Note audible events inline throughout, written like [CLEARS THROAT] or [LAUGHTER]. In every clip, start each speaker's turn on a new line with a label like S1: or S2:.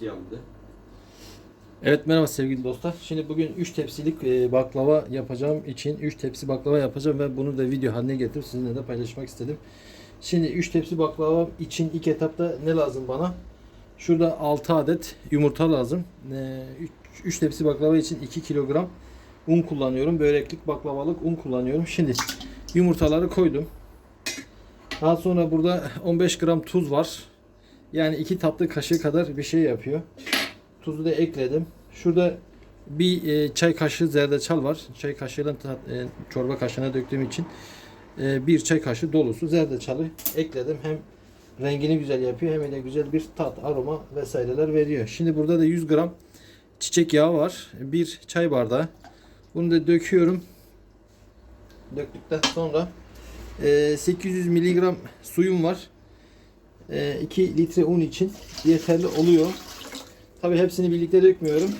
S1: de.
S2: Evet merhaba sevgili dostlar. Şimdi bugün 3 tepsilik e, baklava yapacağım için 3 tepsi baklava yapacağım ve bunu da video haline getirip sizinle de paylaşmak istedim. Şimdi 3 tepsi baklava için ilk etapta ne lazım bana? Şurada 6 adet yumurta lazım. 3 tepsi baklava için 2 kilogram un kullanıyorum. Böreklik baklavalık un kullanıyorum. Şimdi yumurtaları koydum. Daha sonra burada 15 gram tuz var. Yani 2 tatlı kaşığı kadar bir şey yapıyor. Tuzu da ekledim. Şurada bir e, çay kaşığı zerdeçal var. Çay kaşığıyla e, çorba kaşığına döktüğüm için e, bir çay kaşığı dolusu zerdeçalı ekledim. Hem rengini güzel yapıyor hem de güzel bir tat, aroma vesaireler veriyor. Şimdi burada da 100 gram çiçek yağı var. Bir çay bardağı. Bunu da döküyorum. Döktükten sonra e, 800 miligram suyum var. E, 2 litre un için yeterli oluyor. Tabi hepsini birlikte dökmüyorum.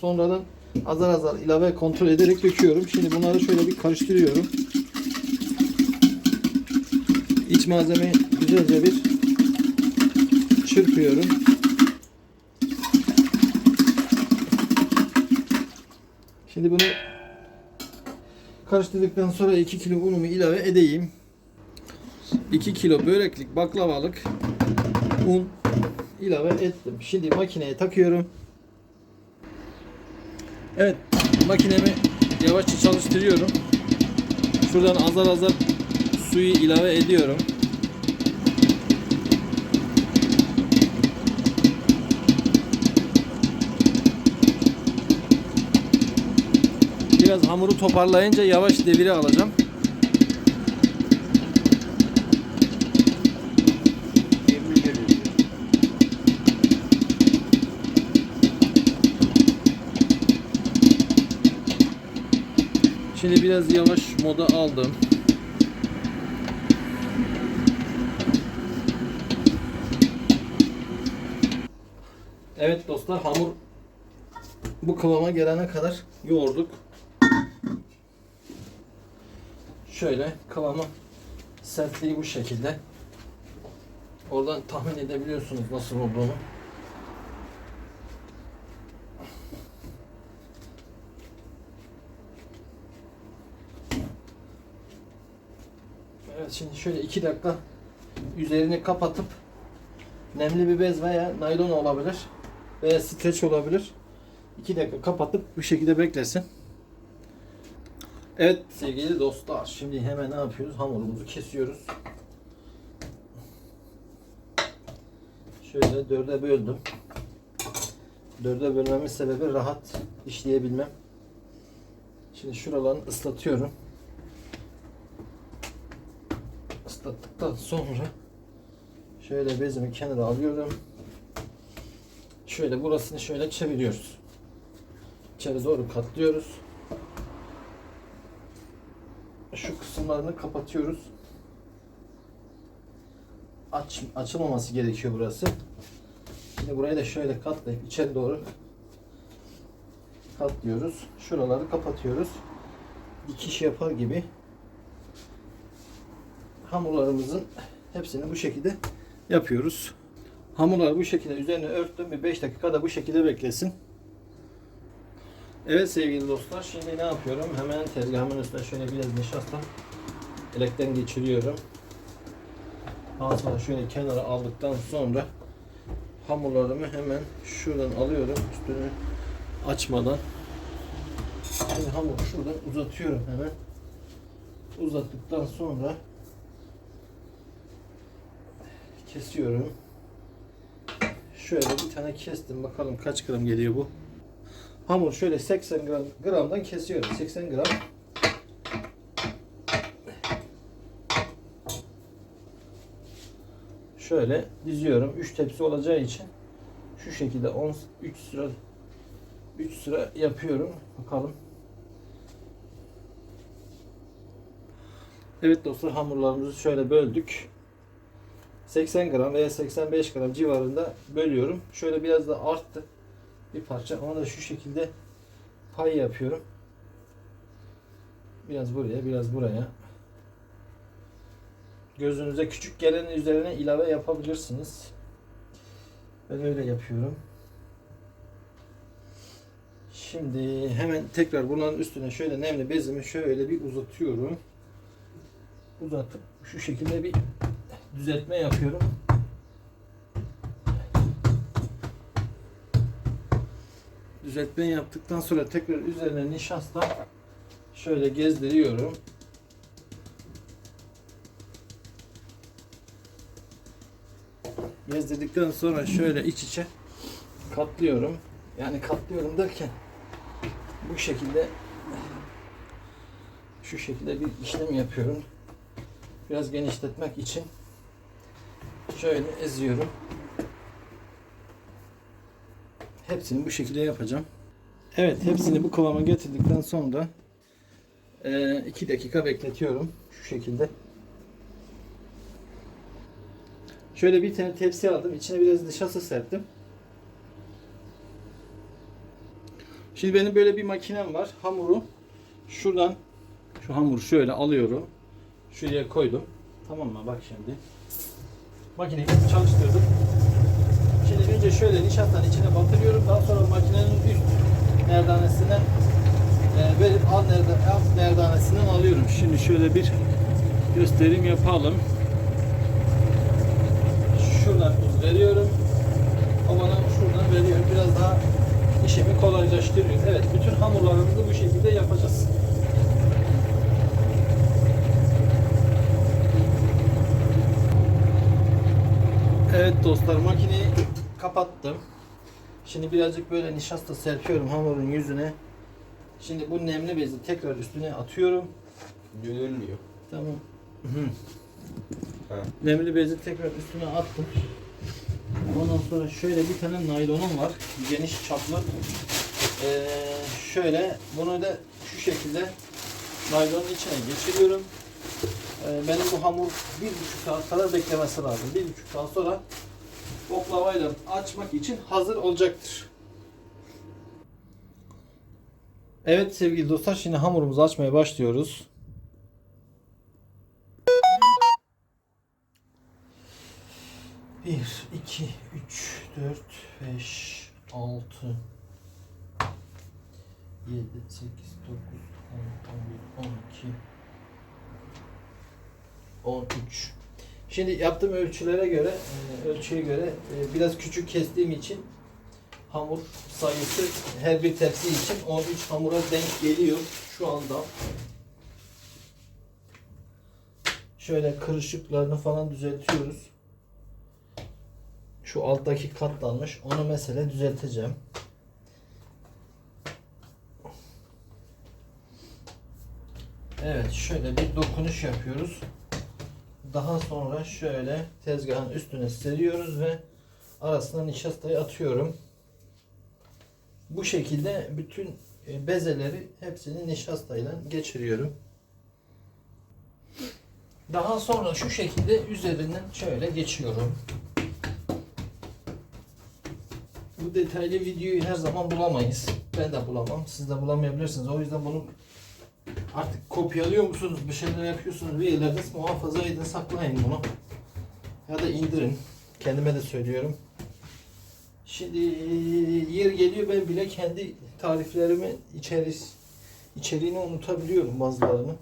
S2: Sonradan azar azar ilave kontrol ederek döküyorum. Şimdi bunları şöyle bir karıştırıyorum. İç malzemeyi güzelce bir çırpıyorum. Şimdi bunu karıştırdıktan sonra 2 kilo unumu ilave edeyim. 2 kilo böreklik baklavalık un ilave ettim. Şimdi makineye takıyorum. Evet makinemi yavaşça çalıştırıyorum. Şuradan azar azar suyu ilave ediyorum. Biraz hamuru toparlayınca yavaş devire alacağım. Şimdi biraz yavaş moda aldım. Evet dostlar hamur bu kıvama gelene kadar yoğurduk. Şöyle kıvamı sertliği bu şekilde. Oradan tahmin edebiliyorsunuz nasıl olduğunu. Evet şimdi şöyle 2 dakika üzerini kapatıp nemli bir bez veya naylon olabilir veya streç olabilir. 2 dakika kapatıp bu şekilde beklesin. Evet sevgili dostlar şimdi hemen ne yapıyoruz? Hamurumuzu kesiyoruz. Şöyle dörde böldüm. Dörde bölmemin sebebi rahat işleyebilmem. Şimdi şuralarını ıslatıyorum. Islattıktan sonra şöyle bezimi kenara alıyorum. Şöyle burasını şöyle çeviriyoruz. İçeri doğru katlıyoruz. Şu kısımlarını kapatıyoruz. Aç, açılmaması gerekiyor burası. Şimdi burayı da şöyle katlayıp içeri doğru katlıyoruz. Şuraları kapatıyoruz. Dikiş yapar gibi hamurlarımızın hepsini bu şekilde yapıyoruz. Hamurları bu şekilde üzerine örttüm bir 5 dakika da bu şekilde beklesin. Evet sevgili dostlar şimdi ne yapıyorum? Hemen tezgahımın üstüne şöyle biraz nişasta elekten geçiriyorum. Daha şöyle kenara aldıktan sonra hamurlarımı hemen şuradan alıyorum üstünü açmadan. Şimdi hamuru şuradan uzatıyorum hemen. Uzattıktan sonra kesiyorum. Şöyle bir tane kestim. Bakalım kaç gram geliyor bu. Hamur şöyle 80 gram gramdan kesiyorum. 80 gram. Şöyle diziyorum. 3 tepsi olacağı için şu şekilde 10 3 sıra 3 sıra yapıyorum. Bakalım. Evet dostlar hamurlarımızı şöyle böldük. 80 gram veya 85 gram civarında bölüyorum. Şöyle biraz da arttı bir parça. Ona da şu şekilde pay yapıyorum. Biraz buraya, biraz buraya. Gözünüze küçük gelenin üzerine ilave yapabilirsiniz. Ben öyle yapıyorum. Şimdi hemen tekrar bunların üstüne şöyle nemli bezimi şöyle bir uzatıyorum. Uzatıp şu şekilde bir düzeltme yapıyorum. Düzeltme yaptıktan sonra tekrar üzerine nişasta şöyle gezdiriyorum. Gezdirdikten sonra şöyle iç içe katlıyorum. Yani katlıyorum derken bu şekilde şu şekilde bir işlem yapıyorum. Biraz genişletmek için şöyle eziyorum. Hepsini bu şekilde yapacağım. Evet hepsini bu kıvama getirdikten sonra 2 dakika bekletiyorum. Şu şekilde. Şöyle bir tane tepsi aldım. İçine biraz nişasta serptim. Şimdi benim böyle bir makinem var. Hamuru şuradan şu hamuru şöyle alıyorum. Şuraya koydum. Tamam mı? Bak şimdi. Makineyi çalıştırdım. Şimdi önce şöyle nişastanın içine batırıyorum. Daha sonra makinenin üst merdanesinden e, verip alt, nerda, alt merdanesinden alıyorum. Şimdi şöyle bir gösterim yapalım. Şuradan veriyorum. O bana şuradan veriyor. Biraz daha işimi kolaylaştırıyor. Evet, bütün hamurlarımızı bu şekilde yapacağız. Evet dostlar makineyi kapattım. Şimdi birazcık böyle nişasta serpiyorum hamurun yüzüne. Şimdi bu nemli bezi tekrar üstüne atıyorum.
S1: Görülmüyor.
S2: Tamam.
S1: Ha.
S2: Nemli bezi tekrar üstüne attım. Ondan sonra şöyle bir tane naylonum var. Geniş çaplı. Ee, şöyle bunu da şu şekilde naylonun içine geçiriyorum. Ee, benim bu hamur bir buçuk saat kadar beklemesi lazım. Bir buçuk saat sonra oklavayla açmak için hazır olacaktır. Evet sevgili dostlar şimdi hamurumuzu açmaya başlıyoruz. Bir, iki, üç, dört, beş, altı, yedi, sekiz, dokuz, on, on bir, on iki, on üç. Şimdi yaptığım ölçülere göre, e, ölçüye göre e, biraz küçük kestiğim için hamur sayısı her bir tepsi için 13 hamura denk geliyor şu anda. Şöyle kırışıklarını falan düzeltiyoruz. Şu alttaki katlanmış. Onu mesela düzelteceğim. Evet şöyle bir dokunuş yapıyoruz. Daha sonra şöyle tezgahın üstüne seriyoruz ve arasına nişastayı atıyorum. Bu şekilde bütün e, bezeleri hepsini nişastayla geçiriyorum. Daha sonra şu şekilde üzerinden şöyle geçiyorum. Bu detaylı videoyu her zaman bulamayız. Ben de bulamam. Siz de bulamayabilirsiniz. O yüzden bunu artık kopyalıyor musunuz? Bir şeyler yapıyorsunuz. Bir yerlerde muhafaza edin, saklayın bunu. Ya da indirin. Kendime de söylüyorum. Şimdi yer geliyor ben bile kendi tariflerimi içeris içeriğini unutabiliyorum bazılarını.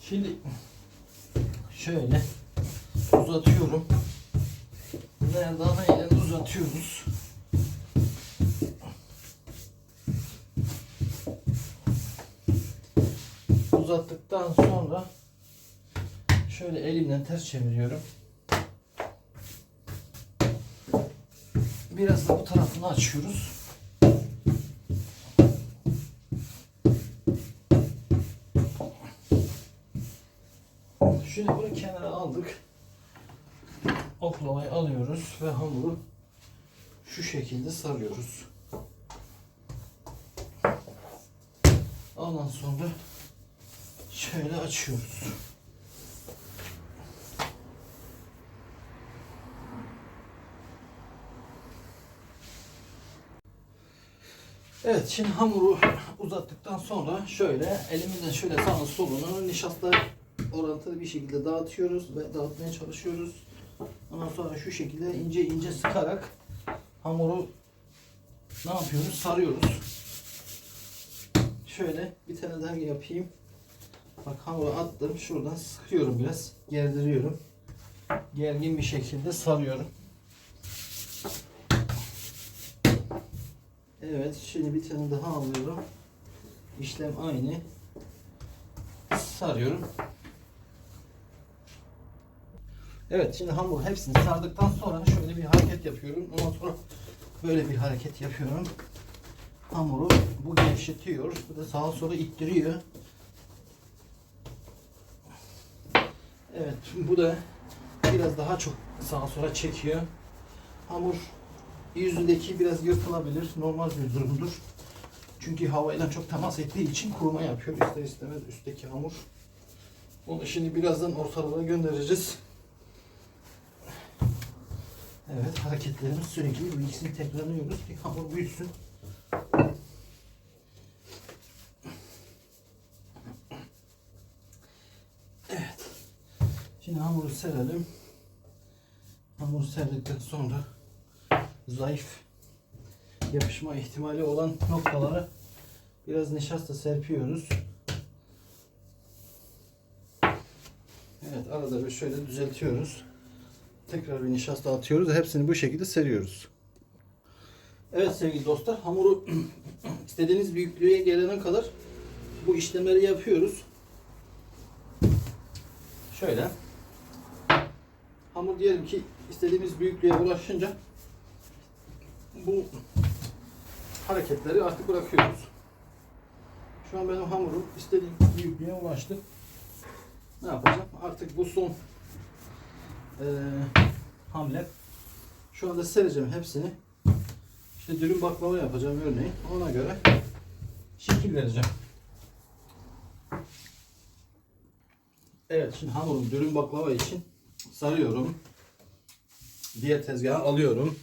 S2: Şimdi şöyle uzatıyorum. Merdana ile uzatıyoruz. Uzattıktan sonra şöyle elimle ters çeviriyorum. Biraz da bu tarafını açıyoruz. Şimdi bunu kenara aldık. Oklavayı alıyoruz ve hamuru şu şekilde sarıyoruz. Ondan sonra şöyle açıyoruz. Evet şimdi hamuru uzattıktan sonra şöyle elimizle şöyle sağını solunu nişasta orantılı bir şekilde dağıtıyoruz ve dağıtmaya çalışıyoruz. Ondan sonra şu şekilde ince ince sıkarak hamuru ne yapıyoruz? Sarıyoruz. şöyle bir tane daha yapayım. Bak hamuru attım. Şuradan sıkıyorum biraz. Gerdiriyorum. Gergin bir şekilde sarıyorum. Evet. Şimdi bir tane daha alıyorum. İşlem aynı. Sarıyorum. Evet şimdi hamur hepsini sardıktan sonra şöyle bir hareket yapıyorum. Ondan sonra böyle bir hareket yapıyorum. Hamuru bu gevşetiyor. Bu da sağa sola ittiriyor. Evet bu da biraz daha çok sağa sola çekiyor. Hamur yüzündeki biraz yırtılabilir. Normal bir durumdur. Çünkü havayla çok temas ettiği için kuruma yapıyor. İster istemez üstteki hamur. Onu şimdi birazdan ortalığa göndereceğiz. Evet hareketlerimiz sürekli bu ikisini tekrarlıyoruz ki hamur büyüsün. Şimdi hamuru serelim. Hamuru serdikten sonra zayıf yapışma ihtimali olan noktalara biraz nişasta serpiyoruz. Evet arada bir şöyle düzeltiyoruz. Tekrar bir nişasta atıyoruz. Hepsini bu şekilde seriyoruz. Evet sevgili dostlar hamuru [CLEARS THROAT] istediğiniz büyüklüğe gelene kadar bu işlemleri yapıyoruz. Şöyle. Hamur diyelim ki istediğimiz büyüklüğe ulaşınca bu hareketleri artık bırakıyoruz. Şu an benim hamurum istediğim büyüklüğe ulaştı. Ne yapacağım? Artık bu son eee hamle. Şu anda sereceğim hepsini. İşte dürüm baklava yapacağım örneğin. Ona göre şekil vereceğim. Evet şimdi hamurum dürüm baklava için sarıyorum. Diğer tezgaha alıyorum.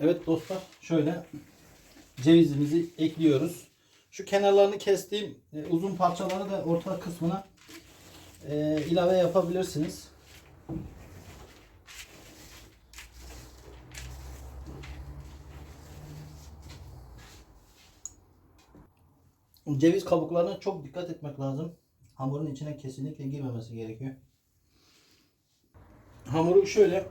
S2: Evet dostlar şöyle cevizimizi ekliyoruz. Şu kenarlarını kestiğim e, uzun parçaları da orta kısmına e, ilave yapabilirsiniz. Ceviz kabuklarına çok dikkat etmek lazım. Hamurun içine kesinlikle girmemesi gerekiyor. Hamuru şöyle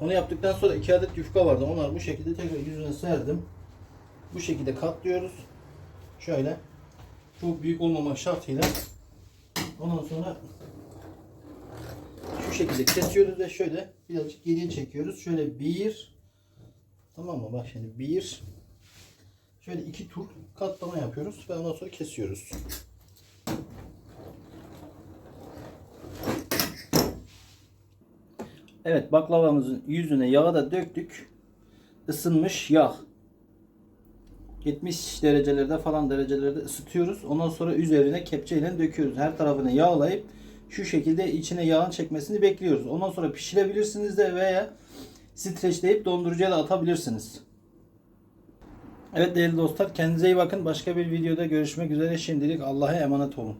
S2: onu yaptıktan sonra iki adet yufka vardı. Onlar bu şekilde tekrar yüzüne serdim. Bu şekilde katlıyoruz. Şöyle. Çok büyük olmamak şartıyla. Ondan sonra şu şekilde kesiyoruz ve şöyle birazcık geriye çekiyoruz. Şöyle bir tamam mı? Bak şimdi bir şöyle iki tur katlama yapıyoruz ve ondan sonra kesiyoruz. Evet baklavamızın yüzüne yağı da döktük. Isınmış yağ. 70 derecelerde falan derecelerde ısıtıyoruz. Ondan sonra üzerine kepçeyle döküyoruz. Her tarafını yağlayıp şu şekilde içine yağın çekmesini bekliyoruz. Ondan sonra pişirebilirsiniz de veya streçleyip dondurucuya da atabilirsiniz. Evet değerli dostlar kendinize iyi bakın. Başka bir videoda görüşmek üzere. Şimdilik Allah'a emanet olun.